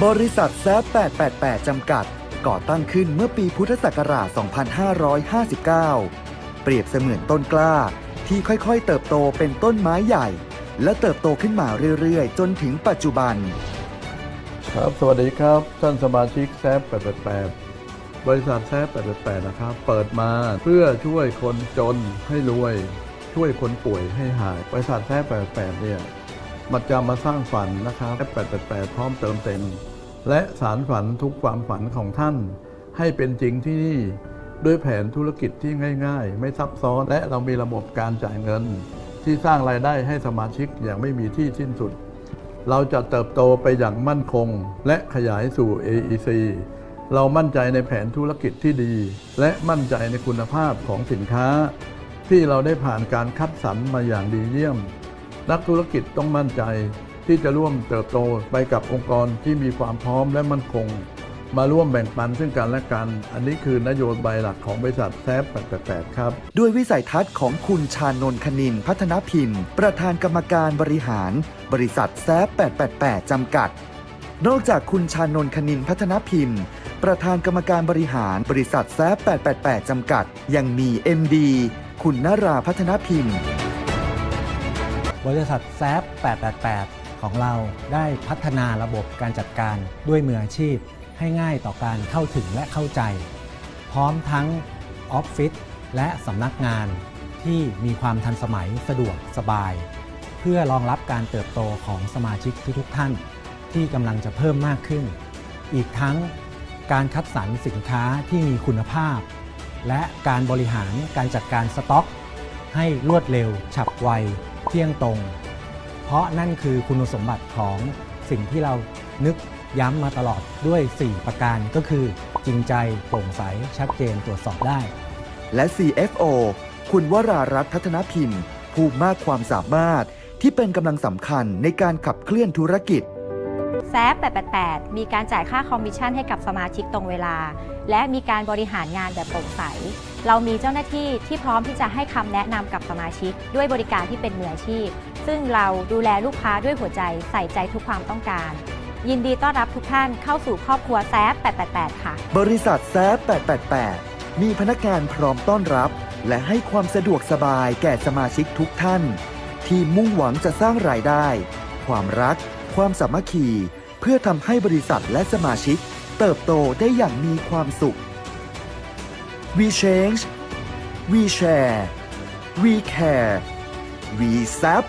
บริษัทแซฟ888 จำกัด ก่อตั้งขึ้นเมื่อปีพุทธศักราช 2559 เปรียบเสมือนต้นกล้าที่ค่อยๆ เติบโตเป็นต้นไม้ใหญ่ และเติบโตขึ้นมาเรื่อยๆ จนถึงปัจจุบัน ครับ สวัสดีครับ ท่านสมาชิกแซฟ888 บริษัทแซฟ888 นะครับ เปิดมาเพื่อช่วยคนจนให้รวย ช่วยคนป่วยให้หาย บริษัทแซฟ888 เนี่ย มันจะมาสร้างฝันนะครับแซฟ888 พร้อมเติมเต็ม และสารฝันทุกความฝันของท่าน ให้เป็นจริงที่นี่ ด้วยแผนธุรกิจที่ง่าย ๆ ไม่ซับซ้อนและเรามีระบบการจ่ายเงิน ที่สร้างรายได้ให้สมาชิกอย่างไม่มีที่สิ้นสุด เราจะเติบโตไปอย่างมั่นคง และขยายสู่ AEC เรามั่นใจในแผนธุรกิจที่ดี และมั่นใจในคุณภาพของสินค้า ที่เราได้ผ่านการคัดสรรมาอย่างดีเยี่ยม นักธุรกิจต้องมั่นใจที่จะร่วมเติบโตไปกับองค์กรที่มีความพร้อมและมั่นคง มาร่วมแบ่งปันซึ่งกันและกัน อันนี้คือนโยบายหลักของบริษัทแซฟ888ครับ ด้วยวิสัยทัศน์ของคุณชานนคณินพัฒนพิมพ์ ประธานกรรมการบริหาร บริษัทแซฟ888 จำกัด นอกจากคุณชานนคณินพัฒนพิมพ์ ประธานกรรมการบริหารบริษัทแซฟ888 จำกัด ยังมี MD คุณนราพัฒนพิมพ์ บริษัทแซฟ888 ของเราได้พัฒนาระบบการจัดการด้วยมืออาชีพ ให้ง่ายต่อการเข้าถึงและเข้าใจ พร้อมทั้งออฟฟิศและสำนักงานที่มีความทันสมัยสะดวกสบาย เพื่อรองรับการเติบโตของสมาชิกทุกๆท่าน ที่กำลังจะเพิ่มมากขึ้น อีกทั้งการคัดสรรสินค้าที่มีคุณภาพ และการบริหารการจัดการสต็อก ให้รวดเร็วฉับไว เที่ยงตรง เพราะนั่นคือคุณสมบัติของสิ่งที่เรานึกย้ำมาตลอดด้วย 4 ประการก็คือ จริงใจโปร่งใส ชัดเจนตรวจสอบได้ และ CFO คุณวรารัตน์พัฒนพิมพ์ ผู้มากความสามารถที่เป็นกำลังสำคัญในการขับเคลื่อนธุรกิจ แซฟ888 มีการจ่ายค่าคอมมิชชั่นให้กับสมาชิกตรงเวลา และมีการบริหารงานแบบโปร่งใส เรามีเจ้าหน้าที่ที่พร้อมที่จะให้คำแนะนำกับสมาชิก ด้วยบริการที่เป็นมืออาชีพ ซึ่งเราดูแลลูกค้าด้วยหัวใจใส่ใจทุกความต้องการ ยินดีต้อนรับทุกท่านเข้าสู่ครอบครัวแซฟ888 ค่ะ บริษัทแซฟ888 มีพนักงานพร้อมต้อนรับ และให้ความสะดวกสบายแก่สมาชิกทุกท่าน ที่มุ่งหวังจะสร้างรายได้ ความรัก ความสามัคคี เพื่อทำให้บริษัทและสมาชิก เติบโตได้อย่างมีความสุข We change We share We care We zap